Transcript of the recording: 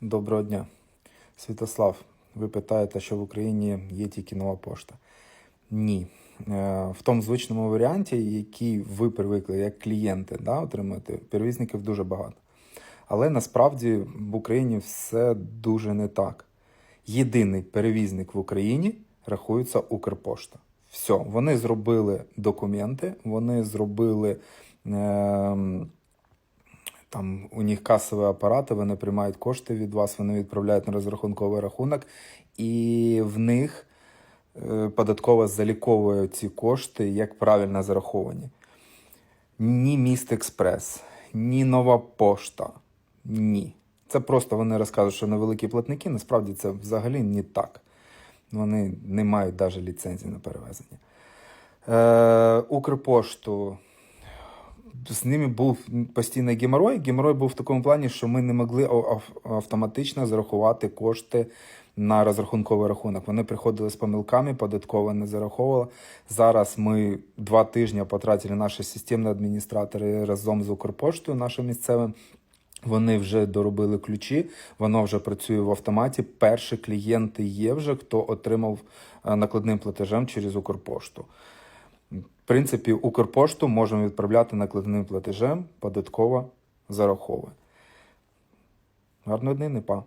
Доброго дня. Святослав, ви питаєте, що в Україні є тільки нова пошта. Ні. Е, В тому звичному варіанті, який ви привикли як клієнти да, отримати, перевізників дуже багато. Але насправді в Україні все дуже не так. Єдиний перевізник в Україні рахується Укрпошта. Все, вони зробили документи, вони зробили. Е- там у них касові апарати, вони приймають кошти від вас, вони відправляють на розрахунковий рахунок, і в них е, податково заліковує ці кошти як правильно зараховані. Ні Міст Експрес, ні Нова пошта. Ні. Це просто вони розказують, що невеликі платники, насправді це взагалі не так. Вони не мають навіть ліцензії на перевезення. Е, Укрпошту з ними був постійний геморой. Геморой був в такому плані, що ми не могли автоматично зарахувати кошти на розрахунковий рахунок. Вони приходили з помилками, податково не зараховувала. Зараз ми два тижні потратили наші системні адміністратори разом з Укрпоштою, нашим місцевим. Вони вже доробили ключі, воно вже працює в автоматі. Перші клієнти є вже, хто отримав е, накладним платежем через Укрпошту. В принципі, Укрпошту можемо відправляти накладним платежем, податково зараховує. Гарної днини, па.